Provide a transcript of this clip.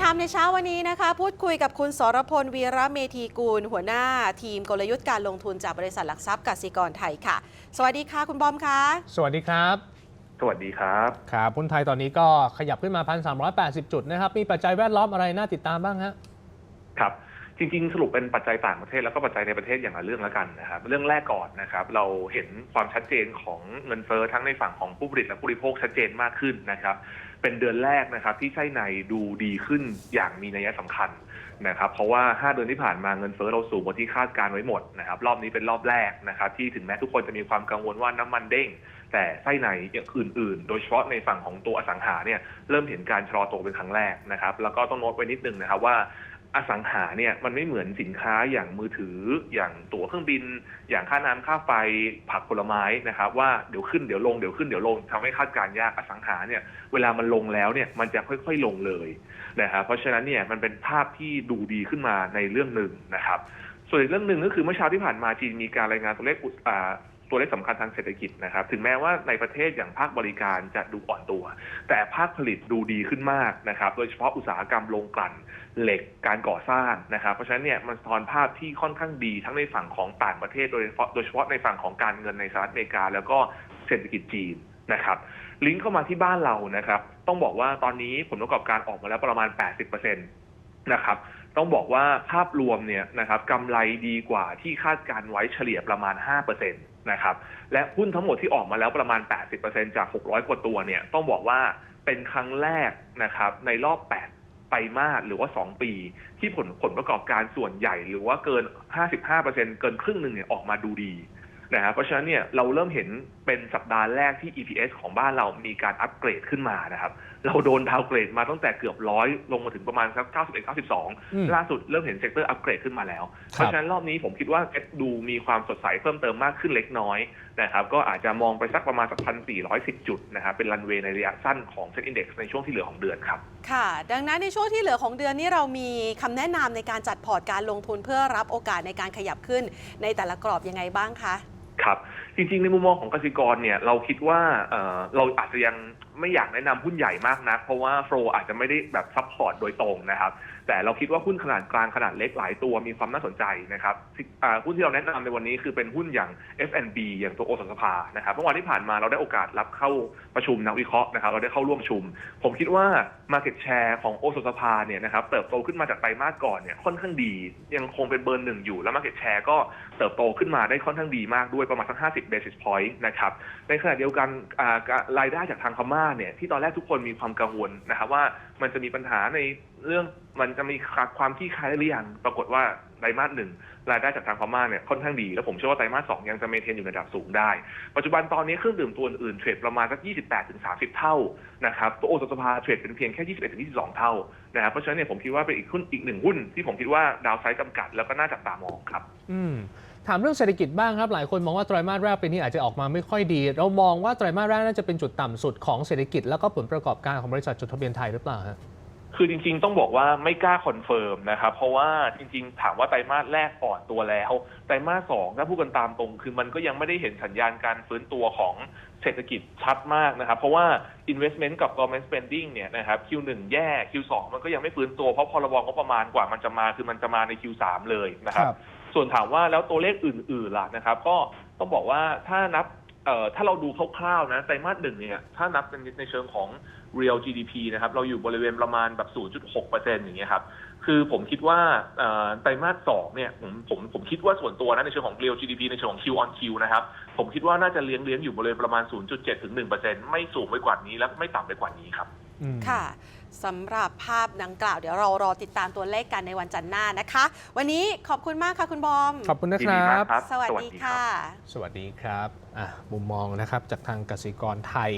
ทม์ในเช้าวันนี้นะคะ พูดคุยกับคุณสรพลวีระเมธีกูล หัวหน้าทีมกลยุทธ์การลงทุนจากบริษัทหลักทรัพย์กสิกรไทยค่ะ สวัสดีค่ะคุณบอมคะสวัสดีครับ สวัสดีครับครับหุ้นไทยตอนนี้ก็ขยับขึ้นมา 1,380 จุดนะครับ มีปัจจัยแวดล้อมอะไรน่าติดตามบ้างฮะครับจริงๆ สรุปเป็นปัจจัยต่างประเทศแล้วก็ปัจจัยในประเทศอย่างละเรื่องแล้วกันนะครับเรื่องแรกก่อนนะครับเราเห็นความชัดเจนของเงินเฟ้อทั้งในฝั่งของผู้ผลิตและผู้บริโภคชัดเจนมากขึ้นนะครับ เป็นเดือนแรกนะครับ ที่ไส้ในดูดีขึ้นอย่างมีนัยสำคัญนะครับ เพราะว่า 5 เดือนที่ผ่านมาเงินเฟ้อเราสูงกว่าที่คาดการไว้หมดนะครับ รอบนี้เป็นรอบแรกนะครับ ที่ถึงแม้ทุกคนจะมีความกังวลว่าน้ำมันเด้ง แต่ไส้ในอย่างอื่น ๆ โดยเฉพาะในฝั่งของตัวอสังหาเนี่ยเริ่มเห็นการชะลอตัวเป็นครั้งแรกนะครับ แล้วก็ต้องโน้ตไว้นิดนึงนะครับว่า อสังหาเนี่ยมันไม่เหมือนสินค้าอย่างมือถือ อย่างตั๋วเครื่องบิน อย่างค่าน้ำค่าไฟผักผลไม้นะครับ ว่าเดี๋ยวขึ้นเดี๋ยวลงเดี๋ยวขึ้นเดี๋ยวลงทำให้คาดการยากอสังหาเนี่ยเวลามันลงแล้วเนี่ยมันจะค่อยๆลงเลยนะครับเพราะฉะนั้นเนี่ยมันเป็นภาพที่ดูดีขึ้นมาในเรื่องหนึ่งนะครับ ส่วนอีกเรื่องหนึ่งก็คือเมื่อเช้าที่ผ่านมาจีนมีการรายงานตัวเลขอุ ตัวเลขสำคัญทางเศรษฐกิจนะครับ ถึงแม้ว่าในประเทศอย่างภาคบริการจะดูอ่อนตัว แต่ภาคผลิตดูดีขึ้นมากนะครับ โดยเฉพาะอุตสาหกรรมโรงกลั่นเหล็กการก่อสร้างนะครับ เพราะฉะนั้นเนี่ยมันสะท้อนภาพที่ค่อนข้างดีทั้งในฝั่งของต่างประเทศ โดยเฉพาะโดยเฉพาะในฝั่งของการเงินในสหรัฐอเมริกา แล้วก็เศรษฐกิจจีนนะครับลิงก์เข้ามาที่บ้านเรานะครับ ต้องบอกว่าตอนนี้ผลประกอบการออกมาแล้วประมาณ 80%นะครับ ต้องบอกว่าภาพรวมเนี่ยนะครับกำไรดีกว่าที่คาดการไว้เฉลี่ยประมาณ 5%นะครับและหุ้นทั้งหมดที่ออกมาแล้วประมาณ 80%จาก 600 กว่าตัวเนี่ยต้องบอกว่าเป็นครั้งแรกนะครับในรอบ 8ไตรมาสหรือว่า 2 ปี ที่ผลผลประกอบการส่วนใหญ่ หรือว่าเกิน 55%เกินครึ่งหนึ่งเนี่ยออกมาดูดี นะครับเพราะฉะนั้นเนี่ยเราเริ่มเห็นเป็นสัปดาห์แรกที่ EPS ของบ้านเรามีการอัปเกรดขึ้นมานะครับ เราโดนดาวน์เกรดมาตั้งแต่เกือบร้อยลงมาถึงประมาณสัก91อืม92 ล่าสุดเริ่มเห็นเซกเตอร์อัปเกรดขึ้นมาแล้ว เพราะฉะนั้นรอบนี้ผมคิดว่าเอสดูมีความสดใสเพิ่มเติมมากขึ้นเล็กน้อยนะครับก็อาจจะมองไปสักประมาณสักพันสี่ร้อยสิบจุดนะครับเป็นรันเวย์ในระยะสั้นของเซ็นอินดี x ในช่วงที่เหลือของเดือนครับค่ะ ดังนั้นในช่วงที่เหลือของเดือนนี้เรามีคำแนะนำในการจัดพอร์ตการลงทุนเพื่อรับโอกาสในการขยับขึ้นในแต่ละกรอบยังไงบ้างคะ ครับ จริง ๆ ในมุมมองของกสิกรเนี่ยเราคิดว่าเอ่อเราอาจจะยังไม่อยากแนะนำหุ้นใหญ่มากนะเพราะว่าโฟลอาจจะไม่ได้แบบซัพพอร์ตโดยตรงนะครับ แต่เราคิดว่าหุ้นขนาดกลางขนาดเล็กหลายตัวมีความน่าสนใจนะครับที่อ่าหุ้นที่เราแนะนำในวันนี้คือเป็นหุ้นอย่าง F&B อย่างตัวโอสถสภานะครับเมื่อวานที่ผ่านมาเราได้โอกาสรับเข้าประชุมนักวิเคราะห์นะครับ เราได้เข้าร่วมประชุม ผมคิดว่า Market Share ของโอสถสภาเนี่ยนะครับเติบโตขึ้นมาจากไตรมาสก่อนเนี่ยค่อนข้างดี ยังคงเป็นเบอร์หนึ่งอยู่แล้ว Market Share ก็เติบโตขึ้นมาได้ค่อนข้างดีมากด้วยประมาณสัก50 basis point นะครับ ในขณะเดียวกันรายได้จากทางพม่าเนี่ยที่ตอนแรกทุกคนมีความกังวลนะครับว่ามันจะมีปัญหาในเรื่องมันจะมีความที่คล้ายหรือยังปรากฏว่าไตรมาสหนึ่งรายได้จากทางพม่าเนี่ยค่อนข้างดี แล้วผมเชื่อว่าไตรมาสสองยังจะเมนเทนอยู่ในระดับสูงได้ ปัจจุบันตอนนี้เครื่องดื่มตัวอื่นเทรดประมาณสัก 28-30 เท่านะครับตัวโอสถสภาเทรดเป็นเพียงแค่ 21-22 เท่านะครับเพราะฉะนั้นเนี่ยผมคิดว่าเป็นอีกหุ้นอีกหนึ่งหุ้นที่ผมคิดว่าดาวไซด์จำกัดแล้วก็น่าจับตามองครับ อืม ถามเรื่องเศรษฐกิจบ้างครับ หลายคนมองว่าไตรมาสแรกปีนี้อาจจะออกมาไม่ค่อยดี เรามองว่าไตรมาสแรกน่าจะเป็นจุดต่ำสุดของเศรษฐกิจ แล้วก็ผลประกอบการของบริษัทจดทะเบียนไทยหรือเปล่าฮะคือจริงๆ ต้องบอกว่าไม่กล้าคอนเฟิร์มนะครับ เพราะว่าจริงๆ ถามว่าไตรมาสแรกอ่อนตัวแล้ว ไตรมาสสองถ้าพูดกันตามตรง คือมันก็ยังไม่ได้เห็นสัญญาณการฟื้นตัวของเศรษฐกิจชัดมากนะครับ เพราะว่า investment กับ government spending เนี่ยนะครับ Q1 แย่ Q2 มันก็ยังไม่ฟื้นตัวเพราะพรบงบประมาณกว่ามันจะมาคือมันจะมาใน Q3 เลยนะครับ ส่วนถามว่าแล้วตัวเลขอื่นๆล่ะนะครับ ก็ต้องบอกว่าถ้านับเอ่อถ้าเราดูคร่าวๆนะไตรมาสหนึ่งเนี่ยถ้านับเป็นในเชิงของ real GDP นะครับเราอยู่บริเวณประมาณแบบ 0.6%อย่างเงี้ยครับคือผมคิดว่าไตรมาสสองเนี่ยผมผมผมคิดว่าส่วนตัวนะในเชิงของ real GDP ในเชิงของ Q on Q นะครับผมคิดว่าน่าจะเลี้ยงเลี้ยงอยู่บริเวณประมาณ 0.7 ถึง 1%ไม่สูงไปกว่านี้และไม่ต่ำไปกว่านี้ครับ ค่ะสำหรับภาพดังกล่าว เดี๋ยวเรารอติดตามตัวเลขกันในวันจันทร์หน้านะคะ วันนี้ขอบคุณมากค่ะคุณบอม ขอบคุณนะยิคนดีรัมากบครับ สวัสสวัสดีดีครับค่ะ สวัสดีครับอะมุมมองนะครับจากทางกสิกรไทย